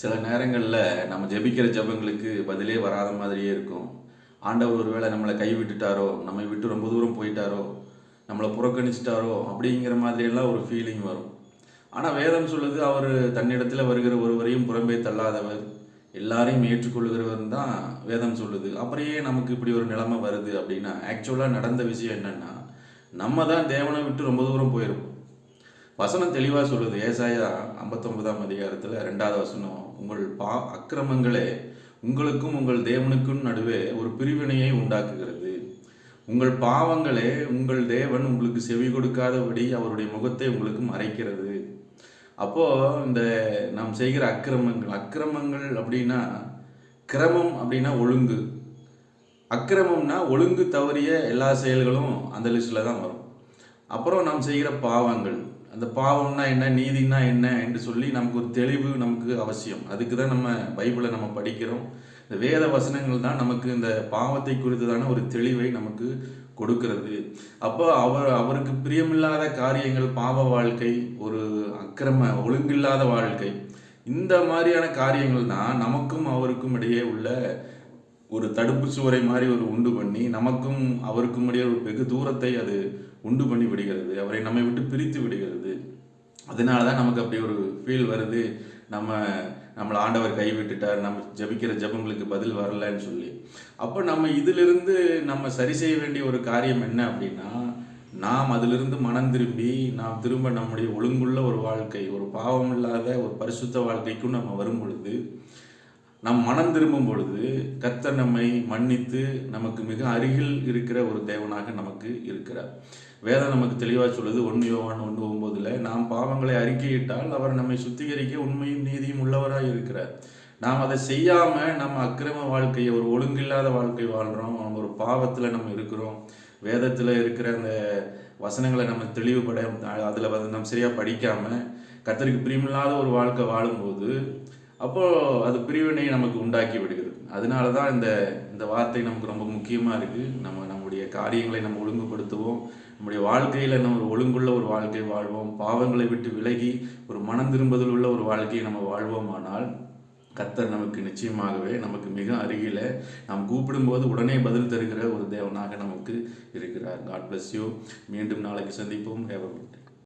சில நேரங்களில் நம்ம ஜெபிக்கிற ஜெபங்களுக்கு பதிலே வராத மாதிரியே இருக்கும். ஆண்டவர் ஒருவேளை நம்மளை கைவிட்டுட்டாரோ நம்மை விட்டு ரொம்ப தூரம் போயிட்டாரோ நம்மளை புறக்கணிச்சிட்டாரோ அப்படிங்கிற மாதிரியெல்லாம் ஒரு ஃபீலிங் வரும். ஆனால் வேதம் சொல்லுது அவர் தன்னிடத்தில் வருகிற ஒருவரையும் புறம்பே தள்ளாதவர் எல்லாரையும் ஏற்றுக்கொள்கிறவர் தான் வேதம் சொல்லுது. அப்புறையே நமக்கு இப்படி ஒரு நிலைமை வருது அப்படின்னா ஆக்சுவலாக நடந்த விஷயம் என்னென்னா நம்ம தான் தேவனை விட்டு ரொம்ப தூரம் போயிருப்போம். வசனம் தெளிவாக சொல்லுது. ஏசாயா ஐம்பத்தொன்பதாம் அதிகாரத்தில் ரெண்டாவது வசனம் உங்கள் பா அக்கிரமங்களே உங்களுக்கும் உங்கள் தேவனுக்கும் நடுவே ஒரு பிரிவினையை உண்டாக்குகிறது. உங்கள் பாவங்களே உங்கள் தேவன் உங்களுக்கு செவி கொடுக்காதபடி அவருடைய முகத்தை உங்களுக்கு மறைக்கிறது. அப்போது இந்த நாம் செய்கிற அக்கிரமங்கள் அக்கிரமங்கள் அப்படின்னா கிரமம் அப்படின்னா ஒழுங்கு. அக்கிரமம்னா ஒழுங்கு தவறிய எல்லா செயல்களும் அந்த லிஸ்ட்டில் தான் வரும். அப்புறம் நாம் செய்கிற பாவங்கள். அந்த பாவம்னா என்ன நீதினா என்ன என்று சொல்லி நமக்கு ஒரு தெளிவு நமக்கு அவசியம். அதுக்கு தான் நம்ம பைபிளை நம்ம படிக்கிறோம். இந்த வேத வசனங்கள் தான் நமக்கு இந்த பாவத்தை குறித்ததான ஒரு தெளிவை நமக்கு கொடுக்கிறது. அப்போ அவர் அவருக்கு பிரியமில்லாத காரியங்கள் பாவ வாழ்க்கை ஒரு அக்கிரம ஒழுங்கில்லாத வாழ்க்கை இந்த மாதிரியான காரியங்கள் தான் நமக்கும் அவருக்கும் இடையே உள்ள ஒரு தடுப்பு சுவரை மாதிரி ஒரு உண்டு பண்ணி நமக்கும் அவருக்கும் இடையே ஒரு வெகு தூரத்தை அது உண்டு பண்ணி விடுகிறது. அவரை நம்மை விட்டு பிரித்து விடுகிறது. அதனால தான் நமக்கு அப்படி ஒரு ஃபீல் வருது. நம்ம நம்மளை ஆண்டவர் கைவிட்டுட்டார். நம்ம ஜபிக்கிற ஜபங்களுக்கு பதில் வரலன்னு சொல்லி. அப்போ நம்ம இதிலிருந்து நம்ம சரி செய்ய வேண்டிய ஒரு காரியம் என்ன அப்படின்னா நாம் அதிலிருந்து மனம் திரும்பி நாம் திரும்ப நம்முடைய ஒழுங்குள்ள ஒரு வாழ்க்கை ஒரு பாவம் இல்லாத ஒரு பரிசுத்த வாழ்க்கைக்கும் நம்ம வரும் பொழுது நம் மனம் திரும்பும் பொழுது கத்தர் நம்மை மன்னித்து நமக்கு மிக அருகில் இருக்கிற ஒரு தேவனாக நமக்கு இருக்கிறார். வேதம் நமக்கு தெளிவாக சொல்லுது ஒன்று யோவான் ஒன்று ஒம்போதில் நாம் பாவங்களை அறிக்கையிட்டால் அவர் நம்மை சுத்திகரிக்க உண்மையும் நீதியும் உள்ளவராக இருக்கிறார். நாம் அதை செய்யாமல் நம்ம அக்கிரம வாழ்க்கையை ஒரு ஒழுங்கில்லாத வாழ்க்கை வாழ்கிறோம் ஒரு பாவத்தில் நம்ம இருக்கிறோம். வேதத்தில் இருக்கிற அந்த வசனங்களை நம்ம தெளிவுபட அதில் வந்து நம்ம சரியாக படிக்காமல் கத்தருக்கு பிரியமில்லாத ஒரு வாழ்க்கை வாழும்போது அப்போது அது பிரிவினை நமக்கு உண்டாக்கி விடுகிறது. அதனால தான் இந்த இந்த வார்த்தை நமக்கு ரொம்ப முக்கியமாக இருக்குது நம்ம நம்முடைய காரியங்களை நம்ம ஒழுங்குபடுத்துவோம். நம்முடைய வாழ்க்கையில் நம்ம ஒரு ஒழுங்குள்ள ஒரு வாழ்க்கை வாழ்வோம். பாவங்களை விட்டு விலகி ஒரு மனம் திரும்பதில் உள்ள ஒரு வாழ்க்கையை நம்ம வாழ்வோமானால் கத்தர் நமக்கு நிச்சயமாகவே நமக்கு மிக அருகில் நாம் கூப்பிடும்போது உடனே பதில் தருகிற ஒரு தேவனாக நமக்கு இருக்கிறார். காட் பிளஸ் யூ மீண்டும் நாளைக்கு சந்திப்போம். ஹேவ்